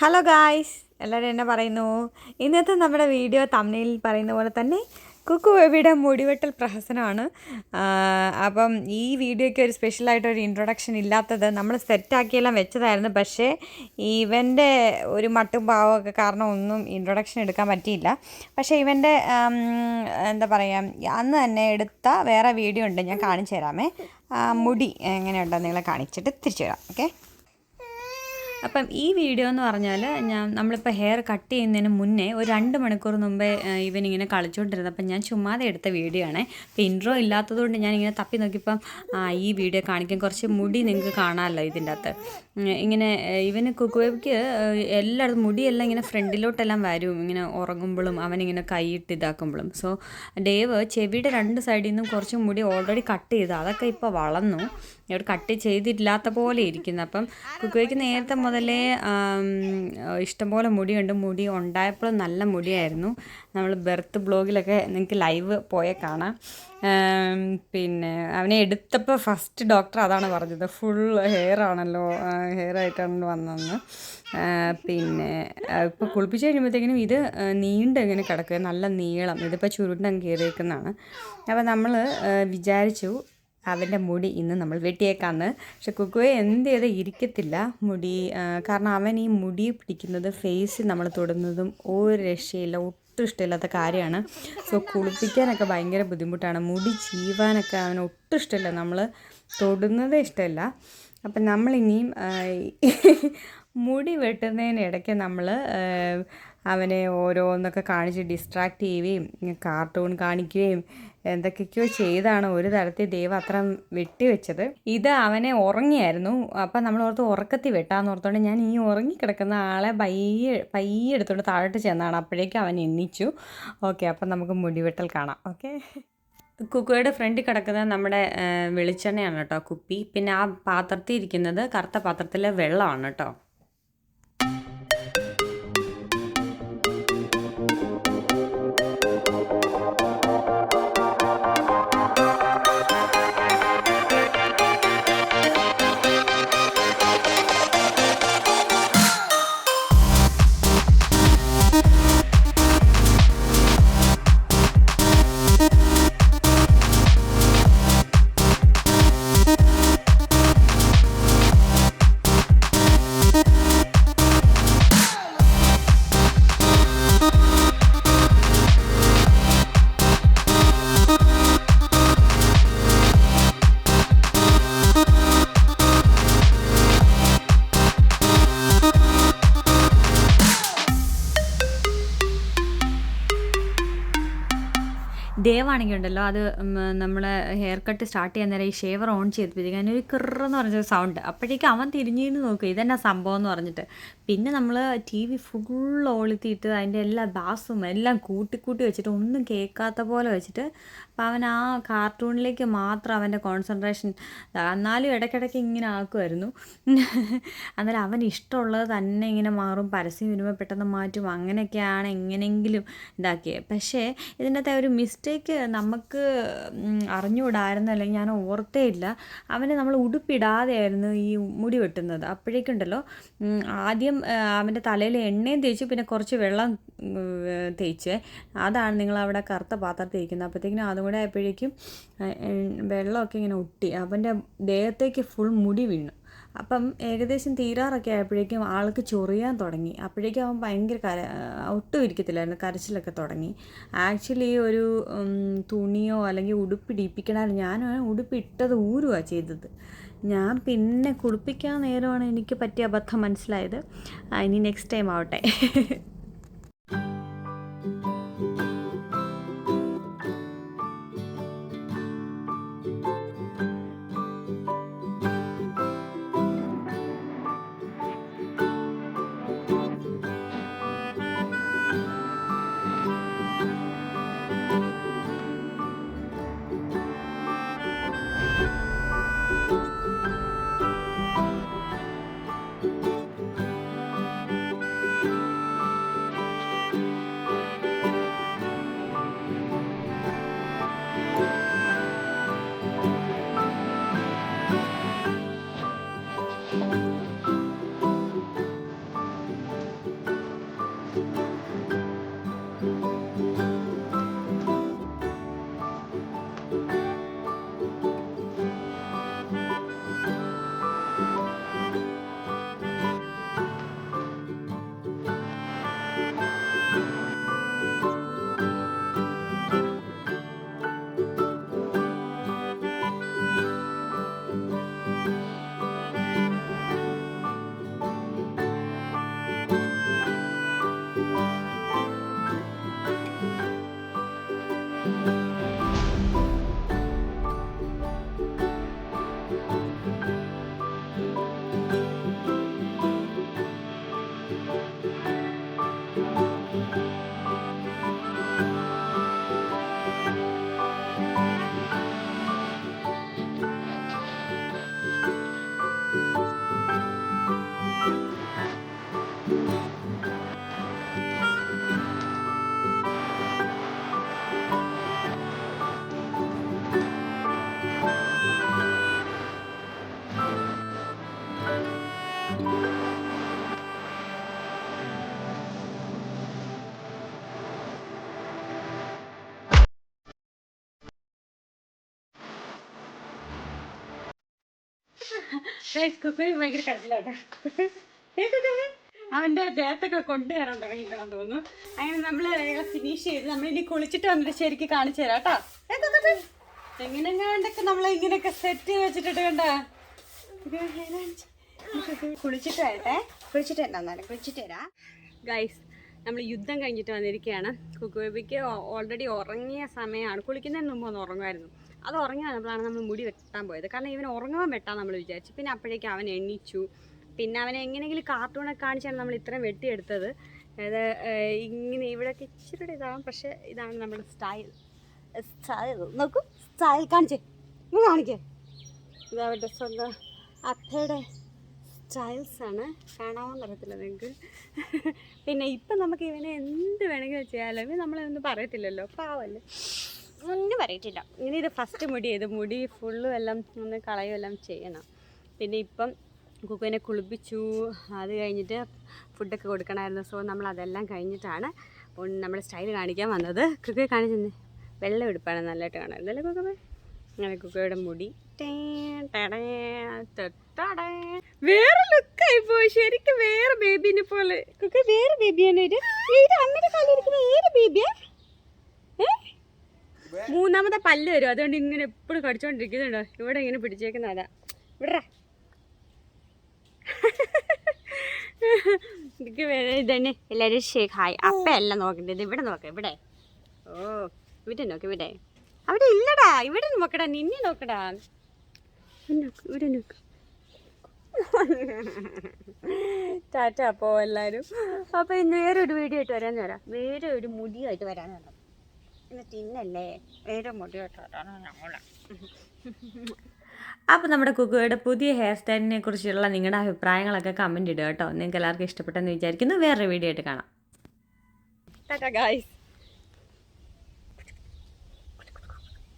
Hello guys എല്ലാവരും എന്നെ പറയുന്നു? ഇന്നത്തെ നമ്മുടെ വീഡിയോ തമിഴിൽ പറയുന്ന പോലെ തന്നെ കുക്കു ബേബിയുടെ മുടിവെട്ടൽ പ്രഹസനമാണ്. അപ്പം ഈ വീഡിയോയ്ക്ക് ഒരു സ്പെഷ്യലായിട്ട് ഒരു ഇൻട്രൊഡക്ഷൻ ഇല്ലാത്തത് നമ്മൾ സെറ്റാക്കിയെല്ലാം വെച്ചതായിരുന്നു. പക്ഷേ ഇവന്റെ ഒരു മട്ടും പാവമൊക്കെ കാരണം ഒന്നും ഇൻട്രൊഡക്ഷൻ എടുക്കാൻ പറ്റിയില്ല. പക്ഷേ ഇവന്റെ എന്താ പറയുക അന്ന് തന്നെ എടുത്ത വേറെ വീഡിയോ ഉണ്ട്. ഞാൻ കാണിച്ചു തരാമേ മുടി എങ്ങനെയുണ്ടെന്ന് നിങ്ങളെ കാണിച്ചിട്ട് തിരിച്ചു തരാം ഓക്കെ അപ്പം ഈ വീഡിയോ എന്ന് പറഞ്ഞാൽ ഞാൻ നമ്മളിപ്പോൾ ഹെയർ കട്ട് ചെയ്യുന്നതിന് മുന്നേ ഒരു രണ്ട് മണിക്കൂർ മുമ്പേ ഇവൻ ഇവനിങ്ങനെ കളിച്ചുകൊണ്ടിരുന്നത് അപ്പം ഞാൻ ചുമ്മാതെ എടുത്ത വീഡിയോ ആണ്. അപ്പം ഇൻട്രോ ഇല്ലാത്തതുകൊണ്ട് ഞാൻ ഇങ്ങനെ തപ്പി നോക്കിയപ്പം ഈ വീഡിയോ കാണിക്കാൻ കുറച്ച് മുടി നിങ്ങൾക്ക് കാണാമല്ലോ ഇതിന്റെ അകത്ത്. ഇങ്ങനെ ഇവന് കുക്കുവേക്ക് എല്ലായിടത്തും മുടിയെല്ലാം ഇങ്ങനെ ഫ്രണ്ടിലോട്ടെല്ലാം വരും. ഇങ്ങനെ ഉറങ്ങുമ്പോഴും അവനിങ്ങനെ കൈയിട്ട് ഇതാക്കുമ്പോഴും. സോ ഡേവ് ചെവിയുടെ രണ്ട് സൈഡിൽ നിന്നും കുറച്ച് മുടി ഓൾറെഡി കട്ട് ചെയ്തു അതൊക്കെ ഇപ്പോൾ വളർന്നു. ഇവിടെ കട്ട് ചെയ്തിട്ടില്ലാത്ത പോലെ ഇരിക്കുന്നു. അപ്പം കുക്കുവയ്ക്ക് നേരത്തെ മുതലേ ഇഷ്ടംപോലെ മുടിയുണ്ട്. മുടി ഉണ്ടായപ്പോൾ നല്ല മുടിയായിരുന്നു. നമ്മൾ ബെർത്ത് ബ്ലോഗിലൊക്കെ നിങ്ങൾക്ക് ലൈവ് പോയ കാണാം. പിന്നെ അവനെ എടുത്തപ്പോൾ ഫസ്റ്റ് ഡോക്ടർ അതാണ് പറഞ്ഞത്. ഫുൾ ഹെയർ ആണല്ലോ ഹെയർ ആയിട്ടാണ് വന്നതെന്ന്. പിന്നെ ഇപ്പോൾ കുളിപ്പിച്ച് കഴിയുമ്പോഴത്തേക്കിനും ഇത് നീണ്ട ഇങ്ങനെ കിടക്കുക നല്ല നീളം. ഇതിപ്പോൾ ചുരുണ്ടങ്ങ് കയറിയേക്കുന്നതാണ്. അപ്പോൾ നമ്മൾ വിചാരിച്ചു അവന്റെ മുടി ഇന്ന് നമ്മൾ വെട്ടിയേക്കാന്ന്. പക്ഷെ കുക്കുവെ എന്ത് ചെയ്ത് ഇരിക്കത്തില്ല. മുടി കാരണം അവൻ ഈ മുടി പിടിക്കുന്നത് ഫേസ് നമ്മൾ തൊടുന്നതും ഒരു രക്ഷയില്ല ഒട്ടും ഇഷ്ടമില്ലാത്ത കാര്യമാണ്. സോ കുളിപ്പിക്കാനൊക്കെ ഭയങ്കര ബുദ്ധിമുട്ടാണ്. മുടി ചീവാനൊക്കെ അവന് ഒട്ടും ഇഷ്ടമില്ല. നമ്മൾ തൊടുന്നതേ ഇഷ്ടമില്ല. അപ്പം നമ്മളിനിയും മുടി വെട്ടുന്നതിനിടയ്ക്ക് നമ്മൾ അവനെ ഓരോന്നൊക്കെ കാണിച്ച് ഡിസ്ട്രാക്റ്റ് ചെയ്യുകയും കാർട്ടൂൺ കാണിക്കുകയും എന്തൊക്കെയൊക്കെയോ ചെയ്താണ് ഒരു തരത്തിൽ ദൈവം അത്ര വെട്ടിവെച്ചത്. ഇത് അവനെ ഉറങ്ങിയായിരുന്നു. അപ്പം നമ്മൾ ഓർത്ത് ഉറക്കത്തി വെട്ടാന്ന് ഓർത്തോണ്ട് ഞാൻ ഈ ഉറങ്ങി കിടക്കുന്ന ആളെ പയ്യെ പയ്യെ എടുത്തോണ്ട് താഴോട്ട് ചെന്നാണ്. അപ്പോഴേക്കും അവൻ എണ്ണിച്ചു ഓക്കെ അപ്പം നമുക്ക് മുടിവെട്ടൽ കാണാം. ഓക്കെ. കുക്കയുടെ ഫ്രണ്ടിൽ കിടക്കുന്നത് നമ്മുടെ വെളിച്ചെണ്ണയാണ് കേട്ടോ കുപ്പി. പിന്നെ ആ പാത്രത്തിൽ ഇരിക്കുന്നത് കറുത്ത പാത്രത്തിലെ വെള്ളമാണ് കേട്ടോ. ദേവാണെങ്കിൽ ഉണ്ടല്ലോ അത് നമ്മളെ ഹെയർ കട്ട് സ്റ്റാർട്ട് ചെയ്യാൻ നേരം ഈ ഷേവർ ഓൺ ചെയ്തപ്പോഴത്തേക്കും അതിനൊരു കിറെന്ന് പറഞ്ഞ സൗണ്ട് അപ്പോഴേക്കും അവൻ തിരിഞ്ഞിരുന്ന് നോക്കും ഇതെന്നാ സംഭവം എന്ന് പറഞ്ഞിട്ട്. പിന്നെ നമ്മൾ ടി വി ഫുൾ ഓളിത്തിയിട്ട് അതിന്റെ എല്ലാ ബാസും എല്ലാം കൂട്ടി കൂട്ടി വെച്ചിട്ട് ഒന്നും കേൾക്കാത്ത പോലെ വെച്ചിട്ട് അപ്പം അവൻ ആ കാർട്ടൂണിലേക്ക് മാത്രം അവന്റെ കോൺസെൻട്രേഷൻ എന്നാലും ഇടയ്ക്കിടയ്ക്ക് ഇങ്ങനെ ആക്കുമായിരുന്നു എന്നാലും അവൻ ഇഷ്ടമുള്ളത് തന്നെ ഇങ്ങനെ മാറും പരസ്യം വരുമ്പോൾ പെട്ടെന്ന് മാറ്റും അങ്ങനെയൊക്കെയാണ് എങ്ങനെയെങ്കിലും ഇതാക്കിയത് പക്ഷേ ഇതിന്റെ അകത്തെ ഒരു മിസ്റ്റേക്ക് നമുക്ക് ഉം, അറിഞ്ഞുകൂടായിരുന്നു അല്ലെങ്കിൽ ഞാൻ ഓർത്തേ ഇല്ല അവനെ നമ്മൾ ഉടുപ്പിടാതെയായിരുന്നു ഈ മുടി വെട്ടുന്നത്. അപ്പോഴേക്കുണ്ടല്ലോ ആദ്യം അവന്റെ തലയിൽ എണ്ണയും തേച്ചു പിന്നെ കുറച്ച് വെള്ളം തേച്ച്. അതാണ് നിങ്ങൾ അവിടെ കറുത്ത പാത്രത്തിൽ ഇരിക്കുന്നത്. അപ്പോഴത്തേക്കിനും അതും കൂടെ ആയപ്പോഴേക്കും വെള്ളമൊക്കെ ഇങ്ങനെ ഒട്ടി. അവന്റെ ദേഹത്തേക്ക് ഫുൾ മുടി വീണു. അപ്പം ഏകദേശം തീരാറൊക്കെ ആയപ്പോഴേക്കും ആൾക്ക് ചൊറിയാൻ തുടങ്ങി. അപ്പോഴേക്കും അവൻ ഭയങ്കര കര ഒട്ടും ഇരിക്കത്തില്ലായിരുന്നു. കരച്ചിലൊക്കെ തുടങ്ങി. ആക്ച്വലി ഒരു തുണിയോ അല്ലെങ്കിൽ ഉടുപ്പിടിപ്പിക്കണമായിരുന്നു ഞാൻ ഉടുപ്പിട്ടത് ഊരുവാണ് ചെയ്തത്. ഞാൻ പിന്നെ കുളിപ്പിക്കാൻ നേരമാണ് എനിക്ക് പറ്റിയ അബദ്ധം മനസ്സിലായത്. ഇനി നെക്സ്റ്റ് ടൈം ആവട്ടെ. ഭയങ്കര കടലാണ് അവന്റെ ദേഹത്തൊക്കെ കൊണ്ടുവരാൻ തുടങ്ങിക്കണം തോന്നുന്നു. അങ്ങനെ നമ്മൾ ഫിനിഷ് ചെയ്ത് നമ്മൾ ഇനി കുളിച്ചിട്ട് വന്നിട്ട് ശരിക്കും കാണിച്ചു തരാം കേട്ടോ. എങ്ങനെ കണ്ടൊക്കെ നമ്മളെ ഇങ്ങനെയൊക്കെ സെറ്റ് വെച്ചിട്ടിട്ട് കണ്ടാ? ഗൈസ് നമ്മൾ യുദ്ധം കഴിഞ്ഞിട്ട് വന്നിരിക്കുകയാണ് കുക്കുബേബിക്ക് ഓൾറെഡി ഉറങ്ങിയ സമയമാണ്. കുളിക്കുന്നതിന് മുമ്പ് ഒന്ന് ഉറങ്ങുമായിരുന്നു. അത് ഉറങ്ങി വന്നപ്പോഴാണ് നമ്മൾ മുടി വെട്ടാൻ പോയത്. കാരണം ഇവൻ ഉറങ്ങാൻ വെട്ടാൻ നമ്മൾ വിചാരിച്ചു. പിന്നെ അപ്പോഴേക്കും അവൻ എണ്ണിച്ചു പിന്നെ അവനെ എങ്ങനെയെങ്കിലും കാർട്ടൂണൊക്കെ കാണിച്ചാണ് നമ്മൾ ഇത്രയും വെട്ടിയെടുത്തത്. അതായത് ഇങ്ങനെ ഇവിടെയൊക്കെ ഇച്ചിരി ഇതാവും. പക്ഷേ ഇതാണ് നമ്മുടെ സ്റ്റൈൽ സ്റ്റൈൽ നോക്കൂ. സ്റ്റൈൽ കാണിച്ചേ. ഇങ്ങ് കാണിക്കേ. ഇതാവട്ടെ സ്വന്തം അത്തയുടെ സ്റ്റൈൽസ് ആണ്. കാണാൻ അറിയത്തില്ല നിങ്ങൾക്ക് പിന്നെ ഇപ്പം നമുക്ക് ഇവനെ എന്ത് വേണമെങ്കിലും ചെയ്യാമല്ലോ ഇവൻ നമ്മളൊന്നും പറയത്തില്ലല്ലോ. പാവല്ലേ. ഒന്നും പറയത്തില്ല. ഇനി ഇത് ഫസ്റ്റ് മുടി ചെയ്ത് മുടി ഫുള്ളും എല്ലാം ഒന്ന് കളയുമെല്ലാം ചെയ്യണം. പിന്നെ ഇപ്പം കുക്കുവിനെ കുളിപ്പിച്ചു. അത് കഴിഞ്ഞിട്ട് ഫുഡൊക്കെ കൊടുക്കണമായിരുന്നു. സോ നമ്മൾ അതെല്ലാം കഴിഞ്ഞിട്ടാണ് നമ്മൾ സ്റ്റൈൽ കാണിക്കാൻ വന്നത്. കുക്കുവെ കാണിച്ചെന്ന്. വെള്ളം എടുപ്പാണ് നല്ലതായിട്ട് കാണാറുണ്ട് അല്ലേ കുക്കുവേ? അങ്ങനെ കുക്കയുടെ മുടി. വേറെ ലുക്കായി പോയി. ശരിക്കും വേറെ ബേബിനെ പോലെ. കുക്ക വേറെ ബേബിയാണ് ഇത്. ഇത് അങ്ങനെ കാലിരിക്കുന്ന ഏത് ബേബിയാ? മൂന്നാമത്തെ പല്ല് വരും. അതുകൊണ്ട് ഇങ്ങനെ എപ്പോഴും കടിച്ചോണ്ടിരിക്കുന്നുണ്ടോ. ഇവിടെ ഇങ്ങനെ പിടിച്ചേക്കുന്ന അതാ ഇവിടെ എനിക്ക് ഇതന്നെ. എല്ലാവരും ഷേക്ക് ഹായ്. അപ്പ അല്ല നോക്കണ്ടത്. ഇവിടെ നോക്കാം. ഇവിടെ. ഓ ഇവിടെ നോക്ക. ഇവിടെ. അവിടെ ഇല്ലടാ. ഇവിടെ നോക്കടാ. നിന്നെ നോക്കടാ. ഇവിടെ നോക്ക് ടാറ്റ അപ്പോൾ എല്ലാവരും അപ്പോൾ ഇന്ന് വേറെ ഒരു വീഡിയോ ആയിട്ട് വരാൻ വരാം. വേറെ ഒരു മുടിയായിട്ട് വരാൻ വരാം. ഇന്ന് തിന്നല്ലേ? വേറെ മുടിയായിട്ട് വരാനാണ് ഞങ്ങളെ അപ്പോൾ നമ്മുടെ കുക്കുയുടെ പുതിയ ഹെയർ സ്റ്റൈലിനെ കുറിച്ചുള്ള നിങ്ങളുടെ അഭിപ്രായങ്ങളൊക്കെ കമന്റ് ഇടുക കേട്ടോ. നിങ്ങൾക്ക് എല്ലാവർക്കും ഇഷ്ടപ്പെട്ടെന്ന് വിചാരിക്കുന്നു. വേറൊരു വീഡിയോ ആയിട്ട് കാണാം. ടാറ്റ ഗായ്സ്